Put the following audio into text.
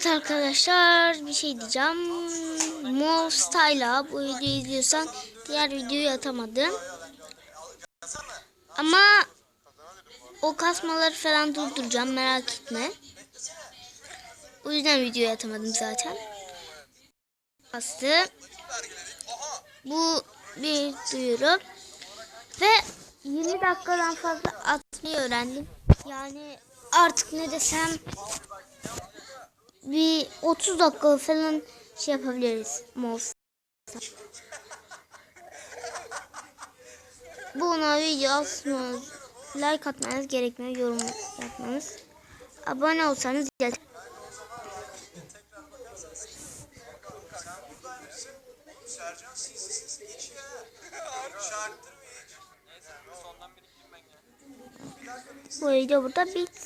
Evet arkadaşlar bir şey diyeceğim. Mov Style'a bu videoyu izliyorsan diğer videoyu atamadım. Ama o kasmaları falan durduracağım merak etme. O yüzden videoyu atamadım zaten. Bastı. Bu bir duyuru. Ve 20 dakikadan fazla atmayı öğrendim. Yani artık ne desem bir 30 dakika falan şey yapabiliriz. Mouse. Buna video atmanız, like atmanız gerekmiyor, yorum yapmanız. Abone olsanız yeter. Sercan. Bu video burada bitsin.